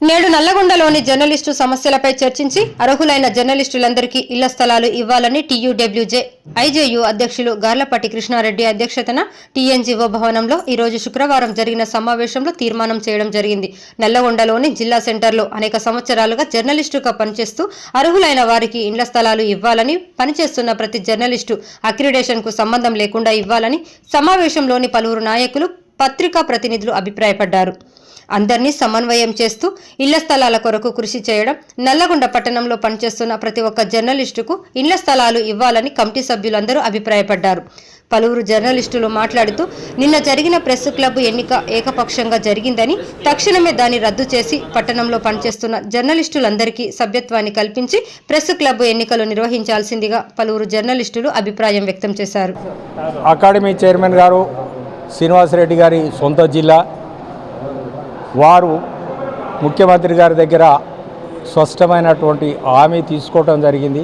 నేడు నల్లగొండలోని జర్నలిస్టు సమస్యలపై చర్చించి అర్హులైన జర్నలిస్టులందరికీ ఇళ్ళ స్థలాలు ఇవ్వాలని టీయూడబ్ల్యూజే ఐజేయు అధ్యక్షులు గార్లపాటి కృష్ణారెడ్డి అధ్యక్షతన టీఎన్జీఓ భవనంలో ఈ రోజు శుక్రవారం జరిగిన సమావేశంలో తీర్మానం చేయడం జరిగింది. నల్లగొండలోని జిల్లా సెంటర్లో అనేక సంవత్సరాలుగా జర్నలిస్టుగా పనిచేస్తూ అర్హులైన వారికి ఇండ్ల స్థలాలు ఇవ్వాలని పనిచేస్తున్న ప్రతి జర్నలిస్టు అక్రిడేషన్కు సంబంధం లేకుండా ఇవ్వాలని సమావేశంలోని పలువురు నాయకులు పత్రికా ప్రతినిధులు అభిప్రాయపడ్డారు. అందరినీ సమన్వయం చేస్తూ ఇళ్ళ స్థలాల కొరకు కృషి చేయడం నల్లగొండ పట్టణంలో పనిచేస్తున్న ప్రతి ఒక్క జర్నలిస్టుకు ఇళ్ళ స్థలాలు ఇవ్వాలని కమిటీ సభ్యులందరూ అభిప్రాయపడ్డారు. పలువురు జర్నలిస్టులు మాట్లాడుతూ నిన్న జరిగిన ప్రెస్ క్లబ్ ఎన్నిక ఏకపక్షంగా జరిగిందని తక్షణమే దాన్ని రద్దు చేసి పట్టణంలో పనిచేస్తున్న జర్నలిస్టులందరికీ సభ్యత్వాన్ని కల్పించి ప్రెస్ క్లబ్ ఎన్నికలు నిర్వహించాల్సిందిగా పలువురు జర్నలిస్టులు అభిప్రాయం వ్యక్తం చేశారు. అకాడమీ చైర్మన్ గారు శ్రీనివాసరెడ్డి గారి సొంత జిల్లా. వారు ముఖ్యమంత్రి గారి దగ్గర స్పష్టమైనటువంటి హామీ తీసుకోవటం జరిగింది.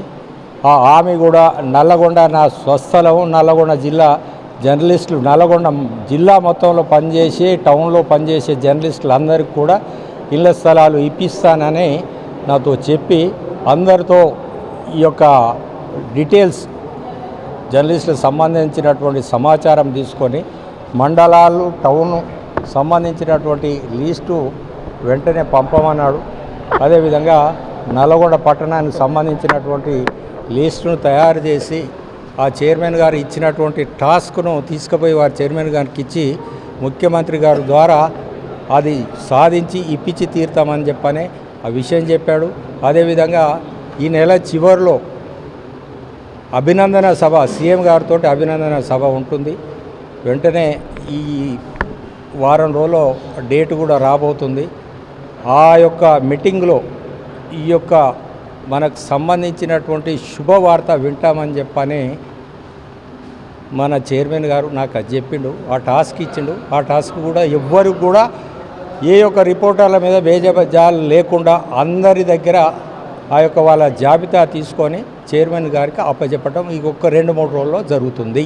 ఆ హామీ కూడా నల్లగొండ నా స్వస్థలం నల్లగొండ జిల్లా జర్నలిస్టులు నల్లగొండ జిల్లా మొత్తంలో పనిచేసే టౌన్లో పనిచేసే జర్నలిస్టులు అందరికీ కూడా ఇళ్ళ స్థలాలు ఇప్పిస్తానని నాతో చెప్పి అందరితో ఈ యొక్క డీటెయిల్స్ జర్నలిస్టులకు సంబంధించినటువంటి సమాచారం తీసుకొని మండలాలు టౌన్ సంబంధించినటువంటి లీస్టు వెంటనే పంపమన్నాడు. అదేవిధంగా నల్గొండ పట్టణానికి సంబంధించినటువంటి లీస్టును తయారు చేసి ఆ చైర్మన్ గారు ఇచ్చినటువంటి టాస్క్ను తీసుకుపోయి వారి చైర్మన్ గారికి ఇచ్చి ముఖ్యమంత్రి గారి ద్వారా అది సాధించి ఇప్పించి తీరుతామని చెప్పని ఆ విషయం చెప్పాడు. అదేవిధంగా ఈ నెల చివరిలో అభినందన సభ సీఎం గారితో అభినందన సభ ఉంటుంది. వెంటనే ఈ వారం రోజుల్లో డేట్ కూడా రాబోతుంది. ఆ యొక్క మీటింగ్లో ఈ యొక్క మనకు సంబంధించినటువంటి శుభవార్త వింటామని చెప్పని మన చైర్మన్ గారు నాకు అది చెప్పిండు. ఆ టాస్క్ ఇచ్చిండు. ఆ టాస్క్ కూడా ఎవ్వరికి కూడా ఏ యొక్క రిపోర్టర్ల మీద బేజాలు లేకుండా అందరి దగ్గర ఆ యొక్క వాళ్ళ జాబితా తీసుకొని చైర్మన్ గారికి అప్పచెప్పటం ఇంకొక రెండు మూడు రోజుల్లో జరుగుతుంది.